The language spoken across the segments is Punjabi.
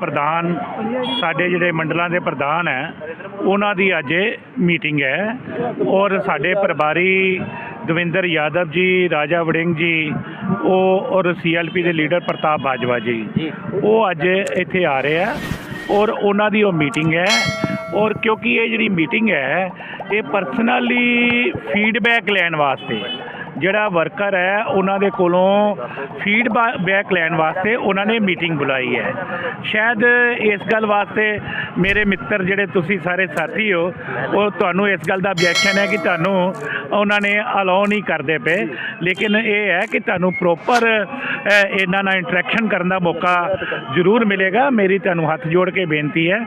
ਪ੍ਰਧਾਨ, ਸਾਡੇ ਜਿਹੜੇ ਮੰਡਲਾਂ ਦੇ ਪ੍ਰਧਾਨ ਹੈ, ਉਹਨਾਂ ਦੀ ਅੱਜ ਮੀਟਿੰਗ ਹੈ। ਔਰ ਸਾਡੇ ਪ੍ਰਭਾਰੀ ਦਵਿੰਦਰ ਯਾਦਵ ਜੀ, ਰਾਜਾ ਵੜਿੰਗ ਜੀ, ਉਹ ਔਰ ਸੀਐਲਪੀ ਦੇ ਲੀਡਰ ਪ੍ਰਤਾਪ ਬਾਜਵਾ ਜੀ, ਉਹ ਅੱਜ ਇੱਥੇ ਆ ਰਹੇ ਆ ਔਰ ਉਹਨਾਂ ਦੀ ਉਹ ਮੀਟਿੰਗ ਹੈ। ਔਰ ਕਿਉਂਕਿ ਇਹ ਜਿਹੜੀ ਮੀਟਿੰਗ ਹੈ, ਇਹ ਪਰਸਨਲੀ ਫੀਡਬੈਕ ਲੈਣ ਵਾਸਤੇ ਜਿਹੜਾ ਵਰਕਰ ਹੈ, ਉਹਨਾਂ ਦੇ ਕੋਲੋਂ ਫੀਡਬੈਕ ਲੈਣ ਵਾਸਤੇ ਉਹਨਾਂ ਨੇ ਮੀਟਿੰਗ ਬੁਲਾਈ ਹੈ। ਸ਼ਾਇਦ ਇਸ ਗੱਲ ਵਾਸਤੇ ਮੇਰੇ ਮਿੱਤਰ ਜਿਹੜੇ ਤੁਸੀਂ ਸਾਰੇ ਸਾਥੀ ਹੋ, ਉਹ ਤੁਹਾਨੂੰ ਇਸ ਗੱਲ ਦਾ objection ਹੈ ਕਿ ਤੁਹਾਨੂੰ ਉਹਨਾਂ ਨੇ ਅਲਾਉ ਨਹੀਂ ਕਰਦੇ ਪਏ। ਲੇਕਿਨ ਇਹ ਹੈ ਕਿ ਤੁਹਾਨੂੰ ਪ੍ਰੋਪਰ ਇਹਨਾਂ ਨਾਲ ਇੰਟਰੈਕਸ਼ਨ ਕਰਨ ਦਾ ਮੌਕਾ ਜ਼ਰੂਰ ਮਿਲੇਗਾ। ਮੇਰੀ ਤੁਹਾਨੂੰ ਹੱਥ ਜੋੜ ਕੇ ਬੇਨਤੀ ਹੈ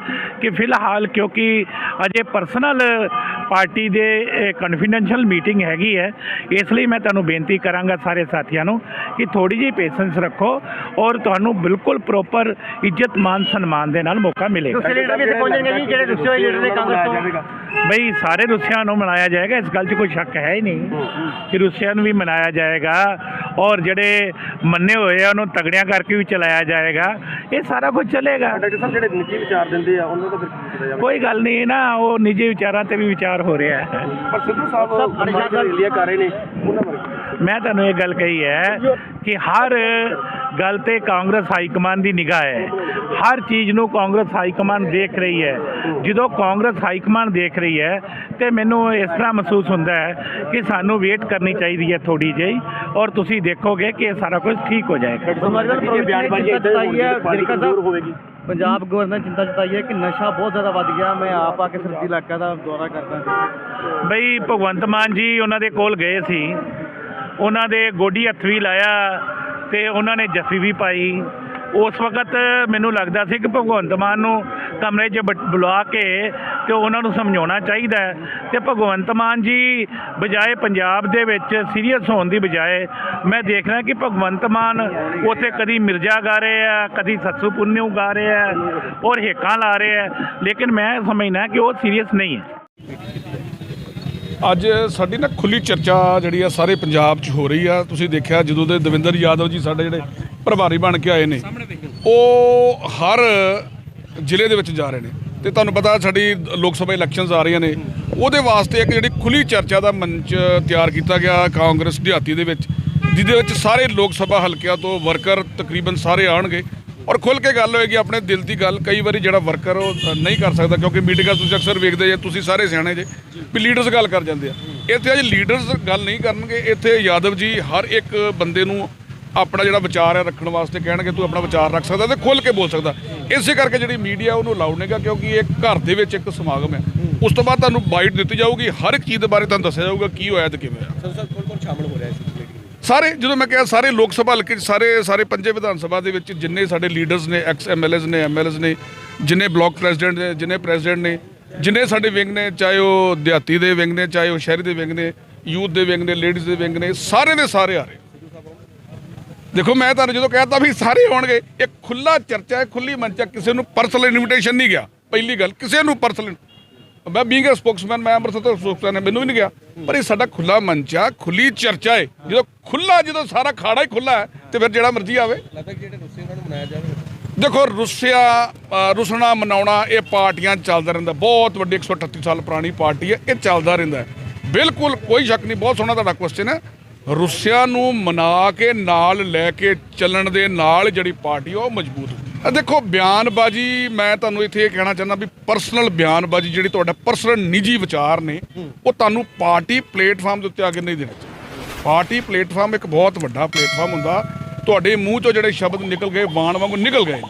ਕਿ ਫਿਲਹਾਲ ਕਿਉਂਕਿ ਅਜੇ ਪਰਸਨਲ ਪਾਰਟੀ ਦੇ ਕਨਫੀਡੈਂਸ਼ੀਅਲ ਮੀਟਿੰਗ ਹੈਗੀ ਹੈ, ਇਸ ਲਈ ਮੈਂ ਤੁਹਾਨੂੰ ਬੇਨਤੀ ਕਰਾਂਗਾ ਸਾਰੇ ਸਾਥੀਆਂ ਨੂੰ ਕਿ ਥੋੜੀ ਜਿਹੀ ਪੇਸ਼ੈਂਸ ਰੱਖੋ ਔਰ ਤੁਹਾਨੂੰ ਬਿਲਕੁਲ ਪ੍ਰੋਪਰ ਇੱਜ਼ਤ ਮਾਨ ਸਨਮਾਨ ਦੇ ਨਾਲ ਮੌਕਾ ਮਿਲੇਗਾ। ਦੂਸਰੇ ਲੀਡਰ ਵੀ ਇੱਥੇ ਪਹੁੰਚਣਗੇ ਜੀ ਜਿਹੜੇ ਦੂਸਰੇ ਲੀਡਰ ਨੇ ਕਾਂਗਰਸ ਤੋਂ। ਬਈ ਸਾਰੇ ਰੁੱਸਿਆਂ ਨੂੰ ਮਨਾਇਆ ਜਾਏਗਾ ਇਸ ਗੱਲ 'ਚ ਕੋਈ ਸ਼ੱਕ ਹੈ ਹੀ ਨਹੀਂ ਕਿ ਰੁੱਸਿਆਂ ਨੂੰ ਵੀ ਮਨਾਇਆ ਜਾਏਗਾ। ਔਰ ਜਿਹੜੇ ਮੰਨੇ ਹੋਏ ਆ ਉਹਨੂੰ ਤਗੜਿਆਂ ਕਰਕੇ ਵੀ ਚਲਾਇਆ ਜਾਏਗਾ। ਇਹ ਸਾਰਾ ਕੁਝ ਚੱਲੇਗਾ। ਡਾਕਟਰ ਸਾਹਿਬ ਜਿਹੜੇ ਨਿੱਜੀ ਵਿਚਾਰ ਦਿੰਦੇ ਆ ਉਹਨਾਂ ਦਾ ਫਿਰ ਕੀ ਕੀਤਾ ਜਾਵੇ? ਕੋਈ ਗੱਲ ਨਹੀਂ ਨਾ ਉਹ ਨਿੱਜੀ ਵਿਚਾਰਾਂ ਤੇ ਵੀ ਵਿਚਾਰ ਹੋ ਰਿਹਾ ਹੈ। ਪਰ ਸਿੱਧੂ ਸਾਹਿਬ ਅਨਿਸ਼ਾਦ ਰੈਲੀਆਂ ਕਰ ਰਹੇ ਨੇ ਉਹਨਾਂ ਬਾਰੇ ਮੈਂ ਤੁਹਾਨੂੰ ਇਹ ਗੱਲ ਕਹੀ ਹੈ ਕਿ ਹਰ ਗੱਲ ਤੇ ਕਾਂਗਰਸ ਹਾਈ ਕਮਾਂਡ ਦੀ ਨਿਗਾਹ ਹੈ। ਹਰ ਚੀਜ਼ ਨੂੰ ਕਾਂਗਰਸ ਹਾਈ ਕਮਾਂਡ ਦੇਖ ਰਹੀ ਹੈ। ਜਦੋਂ ਕਾਂਗਰਸ ਹਾਈ ਕਮਾਂਡ ਦੇਖ ਰਹੀ ਹੈ ਤੇ ਮੈਨੂੰ ਇਸ ਤਰ੍ਹਾਂ ਮਹਿਸੂਸ ਹੁੰਦਾ ਹੈ ਕਿ ਸਾਨੂੰ ਵੇਟ ਕਰਨੀ ਚਾਹੀਦੀ ਹੈ ਥੋੜੀ ਜਿਹੀ ਔਰ ਤੁਸੀਂ ਦੇਖੋਗੇ ਕਿ ਇਹ ਸਾਰਾ ਕੁਝ ਠੀਕ ਹੋ ਜਾਏਗਾ। ਪੰਜਾਬ ਗਵਰਨਰ ਚਿੰਤਾ ਜਤਾਈ ਹੈ ਕਿ ਨਸ਼ਾ ਬਹੁਤ ਜ਼ਿਆਦਾ ਵੱਧ ਗਿਆ ਮੈਂ ਆਪ ਆ ਕੇ ਸਰਦੀ ਇਲਾਕਾ ਦਾ ਦੌਰਾ ਕਰਦਾ ਬਈ ਭਗਵੰਤ ਮਾਨ ਜੀ ਉਹਨਾਂ ਦੇ ਕੋਲ ਗਏ ਸੀ। ਉਹਨਾਂ ਦੇ ਗੋਡੀ ਹੱਥ ਵੀ ਲਾਇਆ। ਤੇ ਉਹਨਾਂ ਨੇ ਜੱਫੀ ਵੀ ਪਾਈ। ਉਸ ਵਕਤ ਮੈਨੂੰ ਲੱਗਦਾ ਸੀ ਕਿ ਭਗਵੰਤ ਮਾਨ ਨੂੰ ਕਮਰੇ 'ਚ ਬ- ਬੁਲਾ ਕੇ ਤੇ ਉਹਨਾਂ ਨੂੰ ਸਮਝਾਉਣਾ ਚਾਹੀਦਾ ਹੈ। ਤੇ ਭਗਵੰਤ ਮਾਨ ਜੀ ਬਜਾਏ ਪੰਜਾਬ ਦੇ ਵਿੱਚ ਸੀਰੀਅਸ ਹੋਣ ਦੀ ਬਜਾਏ ਮੈਂ ਦੇਖ ਰਿਹਾ ਕਿ ਭਗਵੰਤ ਮਾਨ ਉੱਥੇ ਕਦੀ ਮਿਰਜ਼ਾ ਗਾ ਰਹੇ ਆ, ਕਦੀ ਸੱਸੂ ਪੁੰਨਿਊ ਗਾ ਰਹੇ ਆ ਔਰ ਹੇਕਾਂ ਲਾ ਰਹੇ ਆ। ਲੇਕਿਨ ਮੈਂ ਸਮਝਣਾ ਕਿ ਉਹ ਸੀਰੀਅਸ ਨਹੀਂ ਹੈ। ਅੱਜ ਸਾਡੀ ਨਾ ਖੁੱਲੀ ਚਰਚਾ ਜਿਹੜੀ ਆ ਸਾਰੇ ਪੰਜਾਬ 'ਚ ਹੋ ਰਹੀ ਆ। ਤੁਸੀਂ ਦੇਖਿਆ ਜਦੋਂ ਦੇ ਦਵਿੰਦਰ ਯਾਦਵ ਜੀ ਸਾਡੇ ਜਿਹੜੇ ਪ੍ਰਭਾਰੀ ਬਣ ਕੇ ਆਏ ਨੇ, ਉਹ ਹਰ ਜ਼ਿਲ੍ਹੇ ਦੇ ਵਿੱਚ ਜਾ ਰਹੇ ਨੇ ਤੇ ਤੁਹਾਨੂੰ ਪਤਾ ਸਾਡੀ ਲੋਕ ਸਭਾ ਇਲੈਕਸ਼ਨਸ ਆ ਰਹੀਆਂ ਨੇ। ਉਹਦੇ ਵਾਸਤੇ ਇੱਕ ਜਿਹੜੀ ਖੁੱਲੀ ਚਰਚਾ ਦਾ ਮੰਚ ਤਿਆਰ ਕੀਤਾ ਗਿਆ ਕਾਂਗਰਸ ਦਿਹਾਤੀ ਦੇ ਵਿੱਚ, ਜਿਹਦੇ ਵਿੱਚ ਸਾਰੇ ਲੋਕ ਸਭਾ ਹਲਕਿਆਂ ਤੋਂ ਵਰਕਰ ਤਕਰੀਬਨ ਸਾਰੇ ਆਣਗੇ ਔਰ ਖੁੱਲ ਕੇ ਗੱਲ ਹੋਏਗੀ, ਆਪਣੇ ਦਿਲ ਦੀ ਗੱਲ, ਕਈ ਵਾਰੀ ਜਿਹੜਾ ਵਰਕਰ ਉਹ ਨਹੀਂ ਕਰ ਸਕਦਾ, ਕਿਉਂਕਿ ਮੀਟਿੰਗਾਂ ਤੁਸੀਂ ਅਕਸਰ ਵੇਖਦੇ ਜੇ, ਤੁਸੀਂ ਸਾਰੇ ਸਿਆਣੇ ਜੇ, ਵੀ ਲੀਡਰਸ ਗੱਲ ਕਰ ਜਾਂਦੇ ਆ। ਇੱਥੇ ਅੱਜ ਲੀਡਰਸ ਗੱਲ ਨਹੀਂ ਕਰਨਗੇ, ਇੱਥੇ ਯਾਦਵ ਜੀ ਹਰ ਇੱਕ ਬੰਦੇ ਨੂੰ ਆਪਣਾ ਜਿਹੜਾ ਵਿਚਾਰ ਹੈ ਰੱਖਣ ਵਾਸਤੇ ਕਹਿਣਗੇ, ਤੂੰ ਆਪਣਾ ਵਿਚਾਰ ਰੱਖ ਸਕਦਾ ਤੇ ਖੁੱਲ ਕੇ ਬੋਲ ਸਕਦਾ। ਇਸੇ ਕਰਕੇ ਜਿਹੜੀ ਮੀਡੀਆ ਉਹਨੂੰ ਅਲਾਉਡ ਨਹੀਂਗਾ ਕਿਉਂਕਿ ਇਹ ਘਰ ਦੇ ਵਿੱਚ ਇੱਕ ਸਮਾਗਮ ਹੈ। ਉਸ ਤੋਂ ਬਾਅਦ ਤੁਹਾਨੂੰ ਬਾਈਟ ਦਿੱਤੀ ਜਾਊਗੀ, ਹਰ ਇੱਕ ਚੀਜ਼ ਦੇ ਬਾਰੇ ਤੁਹਾਨੂੰ ਦੱਸਿਆ ਜਾਊਗਾ, ਕੀ ਹੋਇਆ ਤੇ ਕਿਵੇਂ ਹੋਇਆ। ਸ਼ਾਮਿਲ ਹੋ ਰਿਹਾ ਸੀ ਸਾਰੇ, ਜਦੋਂ ਮੈਂ ਕਿਹਾ ਸਾਰੇ ਲੋਕ ਸਭਾ ਹਲਕੇ 'ਚ, ਸਾਰੇ ਸਾਰੇ ਪੰਜੇ ਵਿਧਾਨ ਸਭਾ ਦੇ ਵਿੱਚ ਜਿੰਨੇ ਸਾਡੇ ਲੀਡਰਸ ਨੇ ਐਕਸ ਐਮਐਲਏਸ ਨੇ ਐਮਐਲਏਸ ਨੇ, ਜਿੰਨੇ ਬਲਾਕ ਪ੍ਰੈਜ਼ੀਡੈਂਟ ਨੇ, ਜਿੰਨੇ ਪ੍ਰੈਜ਼ੀਡੈਂਟ ਨੇ, ਜਿੰਨੇ ਸਾਡੇ ਵਿੰਗ ਨੇ, ਚਾਹੇ ਉਹ ਦਿਹਾਤੀ ਦੇ ਵਿੰਗ ਨੇ, ਚਾਹੇ ਉਹ ਸ਼ਹਿਰੀ ਦੇ ਵਿੰਗ ਨੇ, ਯੂਥ ਦੇ ਵਿੰਗ ਨੇ, ਲੇਡੀਜ਼ ਦੇ ਵਿੰਗ ਨੇ, ਸਾਰੇ ਦੇ ਸਾਰੇ ਆ ਰਹੇ ਦੇਖੋ, ਮੈਂ ਤੁਹਾਨੂੰ ਜਦੋਂ ਕਹਿਤਾ ਵੀ ਸਾਰੇ ਆਉਣਗੇ, ਇਹ ਖੁੱਲਾ ਚਰਚਾ ਹੈ ਖੁੱਲੀ ਮੰਚ ਹੈ ਕਿਸੇ ਨੂੰ ਪਰਸਨਲ ਇਨਵੀਟੇਸ਼ਨ ਨਹੀਂ ਗਿਆ। ਪਹਿਲੀ ਗੱਲ, ਕਿਸੇ ਨੂੰ ਪਰਸਨਲ ਮੈਂ ਬੀਇੰਗ ਅ ਸਪੋਕਸਮੈਨ ਮੈਂ ਅੰਮ੍ਰਿਤਸਰ ਤੋਂ ਸਪੋਕਸਮੈਨ ਹੈ ਮੈਨੂੰ ਵੀ ਨਹੀਂ ਗਿਆ। ਪਰ ਇਹ ਸਾਡਾ ਖੁੱਲਾ ਮੰਚ ਆ ਖੁੱਲੀ ਚਰਚਾ ਹੈ ਜਦੋਂ ਖੁੱਲਾ ਜਦੋਂ ਸਾਰਾ ਖਾੜਾ ਹੀ ਖੁੱਲਾ ਹੈ ਤੇ ਫਿਰ ਜਿਹੜਾ ਮਰਜ਼ੀ ਆਵੇ। ਦੇਖੋ ਰੁੱਸਿਆ ਰੁਸਣਾ ਮਨਾਉਣਾ ਇਹ ਪਾਰਟੀਆਂ ਚੱਲਦਾ ਰਹਿੰਦਾ। ਬਹੁਤ ਵੱਡੀ 138 ਸਾਲ ਪੁਰਾਣੀ ਪਾਰਟੀ ਹੈ ਇਹ ਚੱਲਦਾ ਰਹਿੰਦਾ। ਬਿਲਕੁਲ ਕੋਈ ਸ਼ੱਕ ਨਹੀਂ ਬਹੁਤ ਸੋਹਣਾ ਤੁਹਾਡਾ ਕੁਐਸਚਨ ਹੈ। ਰੁੱਸਿਆ ਨੂੰ ਮਨਾ ਕੇ ਨਾਲ ਲੈ ਕੇ ਚੱਲਣ ਦੇ ਨਾਲ ਜਿਹੜੀ ਪਾਰਟੀ ਉਹ ਮਜ਼ਬੂਤ ਦੇਖੋ ਬਿਆਨਬਾਜ਼ੀ ਮੈਂ ਤੁਹਾਨੂੰ ਇੱਥੇ ਇਹ ਕਹਿਣਾ ਚਾਹੁੰਦਾ ਵੀ ਪਰਸਨਲ ਬਿਆਨਬਾਜ਼ੀ ਜਿਹੜੀ ਤੁਹਾਡਾ ਪਰਸਨਲ ਨਿੱਜੀ ਵਿਚਾਰ ਨੇ ਉਹ ਤੁਹਾਨੂੰ ਪਾਰਟੀ ਪਲੇਟਫਾਰਮ ਦੇ ਉੱਤੇ ਆ ਕੇ ਨਹੀਂ ਦੇਣਾ ਪਾਰਟੀ ਪਲੇਟਫਾਰਮ ਇੱਕ ਬਹੁਤ ਵੱਡਾ ਪਲੇਟਫਾਰਮ ਹੁੰਦਾ। ਤੁਹਾਡੇ ਮੂੰਹ ਚੋਂ ਜਿਹੜੇ ਸ਼ਬਦ ਨਿਕਲ ਗਏ ਬਾਣ ਵਾਂਗੂ ਨਿਕਲ ਗਏ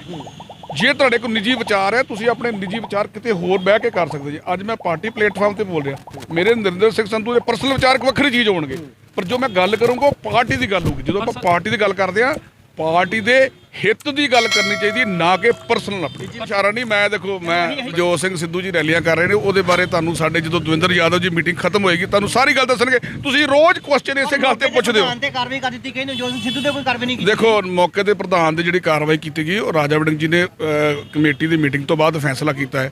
ਜੇ ਤੁਹਾਡੇ ਕੋਲ ਨਿੱਜੀ ਵਿਚਾਰ ਹੈ ਤੁਸੀਂ ਆਪਣੇ ਨਿੱਜੀ ਵਿਚਾਰ ਕਿਤੇ ਹੋਰ ਬਹਿ ਕੇ ਕਰ ਸਕਦੇ ਜੀ ਅੱਜ ਮੈਂ ਪਾਰਟੀ ਪਲੇਟਫਾਰਮ ਤੇ ਬੋਲ ਰਿਹਾ ਮੇਰੇ ਨਰਿੰਦਰ ਸਿੰਘ ਸੰਧੂ ਦੇ ਪਰਸਨਲ ਵਿਚਾਰ ਇੱਕ ਵੱਖਰੀ ਚੀਜ਼ ਹੋਣਗੇ। ਪਰ ਜੋ ਮੈਂ ਗੱਲ ਕਰੂੰਗਾ ਉਹ ਪਾਰਟੀ ਦੀ ਗੱਲ ਹੋਊਗੀ। ਜਦੋਂ ਆਪਾਂ ਪਾਰਟੀ ਦੀ ਗੱਲ ਕਰਦੇ ਆ ਪਾਰਟੀ ਦੇ ਹਿੱਤ ਦੀ ਗੱਲ ਕਰਨੀ ਚਾਹੀਦੀ ਨਾ ਕਿ ਪਰਸਨਲ ਆਪਣੀ। ਇਸ਼ਾਰਾ ਨਹੀਂ ਮੈਂ ਦੇਖੋ ਮੈਂ ਜੋ ਸਿੰਘ ਸਿੱਧੂ ਜੀ ਰੈਲੀਆਂ ਕਰ ਰਹੇ ਨੇ ਉਹਦੇ ਬਾਰੇ ਤੁਹਾਨੂੰ ਸਾਡੇ ਜਦੋਂ ਦਵਿੰਦਰ ਯਾਦਵ ਜੀ ਮੀਟਿੰਗ ਖਤਮ ਹੋਏਗੀ ਤੁਹਾਨੂੰ ਸਾਰੀ ਗੱਲ ਦੱਸਣਗੇ। ਤੁਸੀਂ ਰੋਜ਼ ਕੁਐਸਚਨ ਇਸੇ ਗੱਲ ਤੇ ਪੁੱਛਦੇ ਹੋ। ਤੇ ਕਾਰਵਾਈ ਕਰ ਦਿੱਤੀ ਗਈ ਨਵਜੋਤ ਸਿੰਘ ਸਿੱਧੂ ਤੇ ਕੋਈ ਕਾਰਵਾਈ ਨਹੀਂ ਕੀਤੀ। ਦੇਖੋ ਮੌਕੇ ਤੇ ਪ੍ਰਧਾਨ ਦੀ ਜਿਹੜੀ ਕਾਰਵਾਈ ਕੀਤੀ ਗਈ ਉਹ ਰਾਜਾ ਵੜਿੰਗ ਜੀ ਨੇ ਕਮੇਟੀ ਦੀ ਮੀਟਿੰਗ ਤੋਂ ਬਾਅਦ ਫੈਸਲਾ ਕੀਤਾ ਹੈ।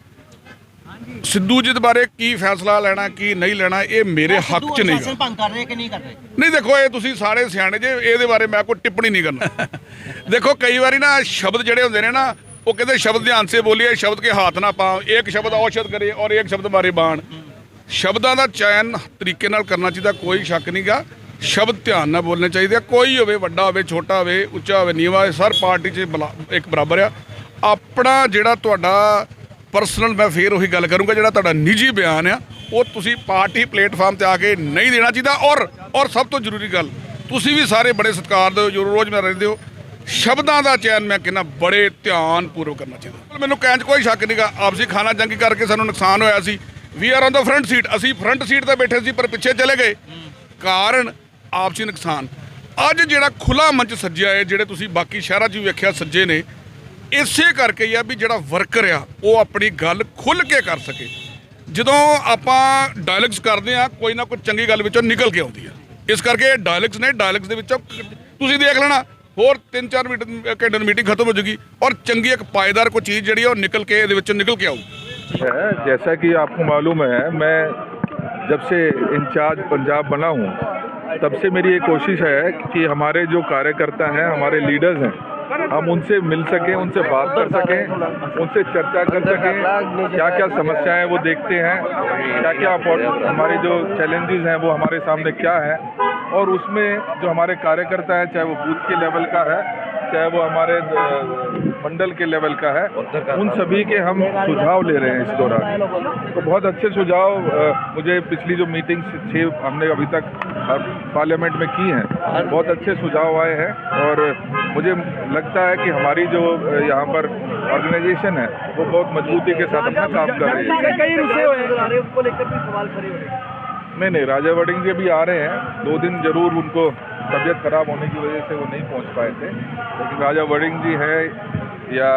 ਸਿੱਧੂ ਜੀ ਦੇ ਬਾਰੇ ਕੀ ਫੈਸਲਾ ਲੈਣਾ ਕੀ ਨਹੀਂ ਲੈਣਾ ਇਹ ਮੇਰੇ ਹੱਕ 'ਚ ਨਹੀਂ ਗਾ। ਨਹੀਂ ਦੇਖੋ ਇਹ ਤੁਸੀਂ ਸਾਰੇ ਸਿਆਣੇ ਜੇ ਇਹਦੇ ਬਾਰੇ ਮੈਂ ਕੋਈ ਟਿੱਪਣੀ ਨਹੀਂ ਕਰਨਾ। ਦੇਖੋ ਕਈ ਵਾਰੀ ਨਾ ਸ਼ਬਦ ਜਿਹੜੇ ਹੁੰਦੇ ਨੇ ਨਾ ਉਹ ਕਹਿੰਦੇ ਸ਼ਬਦ ਧਿਆਨ ਸੇ ਬੋਲੀਏ ਸ਼ਬਦ ਕੇ ਹਾਥ ਨਾ ਪਾ ਇੱਕ ਸ਼ਬਦ ਔਸ਼ਧ ਕਰੇ ਔਰ ਇੱਕ ਸ਼ਬਦ ਮਾਰੇ ਬਾਣ। ਸ਼ਬਦਾਂ ਦਾ ਚੈਨ ਤਰੀਕੇ ਨਾਲ ਕਰਨਾ ਚਾਹੀਦਾ ਕੋਈ ਸ਼ੱਕ ਨਹੀਂਗਾ ਸ਼ਬਦ ਧਿਆਨ ਨਾਲ ਬੋਲਣੇ ਚਾਹੀਦੇ ਆ ਕੋਈ ਹੋਵੇ ਵੱਡਾ ਹੋਵੇ ਛੋਟਾ ਹੋਵੇ ਉੱਚਾ ਹੋਵੇ ਨੀਵਾ ਸਰ ਪਾਰਟੀ 'ਚ ਬਲਾ- ਇੱਕ ਬਰਾਬਰ ਆ। ਆਪਣਾ ਜਿਹੜਾ ਤੁਹਾਡਾ ਪਰਸਨਲ ਮੈਂ ਫੇਰ ਉਹੀ ਗੱਲ ਕਰੂੰਗਾ ਜਿਹੜਾ ਤੁਹਾਡਾ ਨਿੱਜੀ ਬਿਆਨ ਆ, ਉਹ ਤੁਸੀਂ ਪਾਰਟੀ ਪਲੇਟਫਾਰਮ ਤੇ ਆ ਕੇ ਨਹੀਂ ਦੇਣਾ ਚਾਹੀਦਾ। ਔਰ ਔਰ ਸਭ ਤੋਂ ਜ਼ਰੂਰੀ ਗੱਲ, ਤੁਸੀਂ ਵੀ ਸਾਰੇ ਬੜੇ ਸਤਿਕਾਰ ਦੇ ਜੋ ਰੋਜ਼ ਮੈਂ ਰਹਿੰਦੇ ਹੋ, ਸ਼ਬਦਾਂ ਦਾ ਚੈਨ ਮੈਂ ਕਹਿੰਦਾ ਬੜੇ ਧਿਆਨ ਪੂਰਵਕ ਕਰਨਾ ਚਾਹੀਦਾ। ਮੈਨੂੰ ਕਹਿਣ 'ਚ ਕੋਈ ਸ਼ੱਕ ਨਹੀਂਗਾ ਆਪਸੀ ਖਾਣਾ ਜੰਗੀ ਕਰਕੇ ਸਾਨੂੰ ਨੁਕਸਾਨ ਹੋਇਆ ਸੀ। We are on the front seat ਅਸੀਂ ਫਰੰਟ ਸੀਟ ਤੇ ਬੈਠੇ ਸੀ, ਪਰ ਪਿੱਛੇ ਚਲੇ ਗਏ। ਕਾਰਨ, ਆਪਸੀ ਨੁਕਸਾਨ। ਅੱਜ ਜਿਹੜਾ ਖੁੱਲਾ ਮੰਚ ਸੱਜਿਆ ਹੈ, ਜਿਹੜੇ ਤੁਸੀਂ ਬਾਕੀ ਸ਼ਹਿਰਾਂ 'ਚ ਵੀ ਵੇਖਿਆ, ਸੱਜੇ ਨੇ ਇਸੇ ਕਰਕੇ ਹੀ ਆ ਵੀ ਜਿਹੜਾ ਵਰਕਰ ਆ ਉਹ ਆਪਣੀ ਗੱਲ ਖੁੱਲ ਕੇ ਕਰ ਸਕੇ ਜਦੋਂ ਆਪਾਂ ਡਾਇਲੌਗਸ ਕਰਦੇ ਆ ਕੋਈ ਨਾ ਕੋਈ ਚੰਗੀ ਗੱਲ ਵਿੱਚੋਂ ਨਿਕਲ ਕੇ ਆਉਂਦੀ ਆ ਇਸ ਕਰਕੇ ਡਾਇਲੌਗਸ ਨੇ ਡਾਇਲੌਗਸ ਦੇ ਵਿੱਚੋਂ ਤੁਸੀਂ ਦੇਖ ਲੈਣਾ ਹੋਰ 3-4 ਮਿੰਟ ਘੰਟੇ ਦੀ ਮੀਟਿੰਗ ਖਤਮ ਹੋ ਜੂਗੀ ਔਰ ਚੰਗੀ ਇੱਕ ਪਾਏਦਾਰ ਕੋਈ ਚੀਜ਼ ਜਿਹੜੀ ਆ ਉਹ ਨਿਕਲ ਕੇ ਇਹਦੇ ਵਿੱਚੋਂ ਨਿਕਲ ਕੇ ਆਊ है जैसा कि आपको मालूम है मैं जब से इंचार्ज पंजाब बना हूँ तब से मेरी ये कोशिश है कि हमारे जो कार्यकर्ता हैं हमारे लीडर्स हैं हम उनसे मिल सकें, उनसे बात कर सकें, उनसे चर्चा कर सकें क्या क्या समस्याएँ वो देखते हैं क्या क्या हमारे जो चैलेंजेस हैं वो हमारे सामने क्या है, और उसमें जो हमारे कार्यकर्ता हैं, चाहे वो बूथ के लेवल का है, चाहे वो हमारे मंडल के लेवल का है। उन सभी के हम सुझाव ले रहे हैं इस दौरान। तो बहुत अच्छे सुझाव मुझे पिछली जो मीटिंग छः हमने अभी तक पार्लियामेंट में की हैं। बहुत अच्छे सुझाव आए हैं और मुझे लगता है कि हमारी जो यहाँ पर ऑर्गेनाइजेशन है वो बहुत मजबूती के साथ अपना काम कर रही है। कई रुसे हुए उनको लेकर भी सवाल खड़े रहे नहीं नहीं राजा वडिंग जी भी आ रहे हैं। दो दिन ज़रूर उनको तबीयत खराब होने की वजह से वो नहीं पहुँच पाए थे। लेकिन राजा वडिंग जी हैं या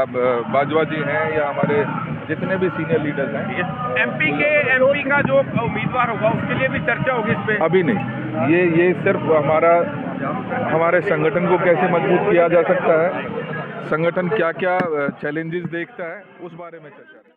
बाजवा जी हैं या हमारे जितने भी सीनियर लीडर्स हैं। एमपी के एमपी का जो उम्मीदवार होगा उसके लिए भी चर्चा होगी इस पर अभी नहीं। ये ये सिर्फ़ हमारा हमारे संगठन को कैसे मज़बूत किया जा सकता है संगठन क्या क्या चैलेंजेस देखता है उस बारे में चर्चा।